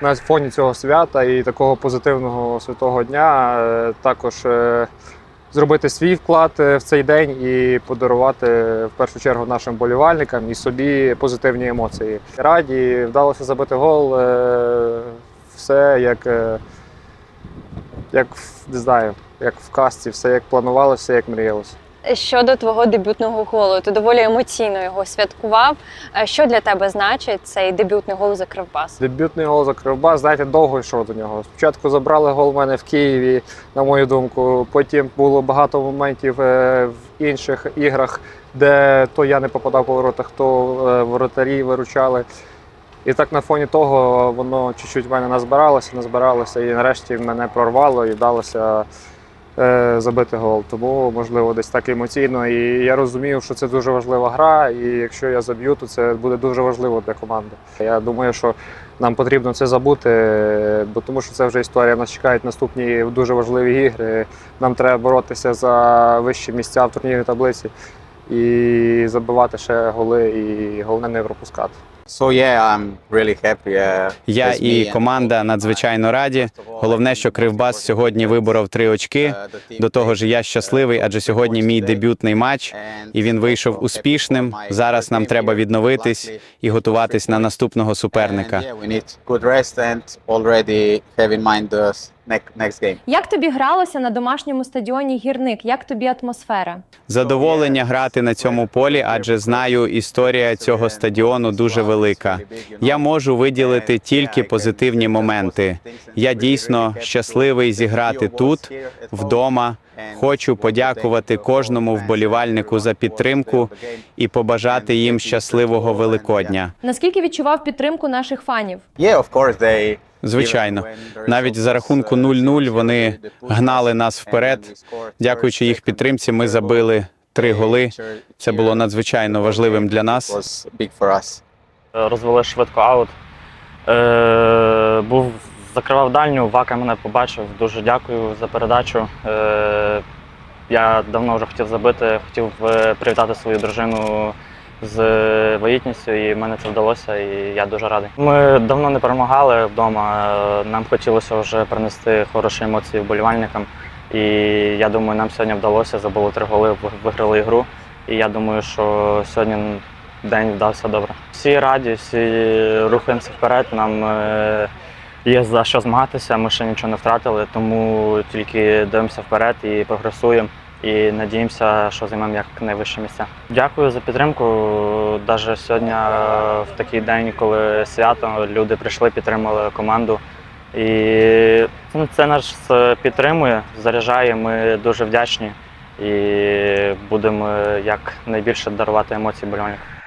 на фоні цього свята і такого позитивного святого дня е, також е, зробити свій вклад е, в цей день і подарувати в першу чергу нашим болівальникам і собі позитивні емоції. Раді вдалося забити гол. Все як, як не знаю, як в казці, все як планувалося, як мріялося. Щодо твого дебютного голу, ти доволі емоційно його святкував. Е, Що для тебе значить цей дебютний гол за Кривбас? Дебютний гол за Кривбас, знаєте, довго йшов до нього. Спочатку забрали гол в мене в Києві, на мою думку. Потім було багато моментів е, в інших іграх, де то я не попадав по воротах, то е, воротарі виручали. І так на фоні того воно чуть-чуть в мене назбиралося, назбиралося, і нарешті мене прорвало і вдалося забити гол. Тому, можливо, десь так емоційно. І я розумів, що це дуже важлива гра, і якщо я заб'ю, то це буде дуже важливо для команди. Я думаю, що нам потрібно це забути, е, бо тому що це вже історія. Нас чекають наступні дуже важливі ігри. Нам треба боротися за вищі місця в турнірній таблиці і забивати ще голи, і головне не пропускати. So yeah, I'm really happy. Uh, Я і команда надзвичайно раді. Головне, що Кривбас сьогодні виборов три очки. uh, До того ж, я щасливий, uh, адже сьогодні мій дебютний матч, і він вийшов успішним. Зараз нам треба відновитись і готуватись на наступного суперника. Next game. Як тобі гралося на домашньому стадіоні гірник? Як тобі атмосфера? Задоволення грати на цьому полі, адже знаю, історія цього стадіону дуже велика. Я можу виділити тільки позитивні моменти. Я дійсно щасливий зіграти тут, вдома. Хочу подякувати кожному вболівальнику за підтримку і побажати їм щасливого Великодня. Наскільки відчував підтримку наших фанів? Звичайно, навіть за рахунку 0-0 вони гнали нас вперед. Дякуючи їх підтримці, ми забили три голи. Це було надзвичайно важливим для нас. розвели швидко аут. Е, був, закривав дальню, Вака мене побачив. Дуже дякую за передачу. Е, я давно вже хотів забити, хотів е, привітати свою дружину з вагітністю, і в мене це вдалося, і я дуже радий. Ми давно не перемагали вдома. е, Нам хотілося вже принести хороші емоції вболівальникам. І я думаю, нам сьогодні вдалося, забули три голи, виграли ігру. І я думаю, що сьогодні день вдався добре. Всі раді, всі рухаємося вперед. Нам е, є за що змагатися. Ми ще нічого не втратили, тому тільки дивимося вперед і прогресуємо. І надіємося, що займемо як найвищі місця. Дякую за підтримку. Навіть сьогодні, е, в такий день, коли свято, люди прийшли, підтримали команду. І ну, це нас підтримує, заряджає. Ми дуже вдячні і будемо як найбільше дарувати емоції болівальникам.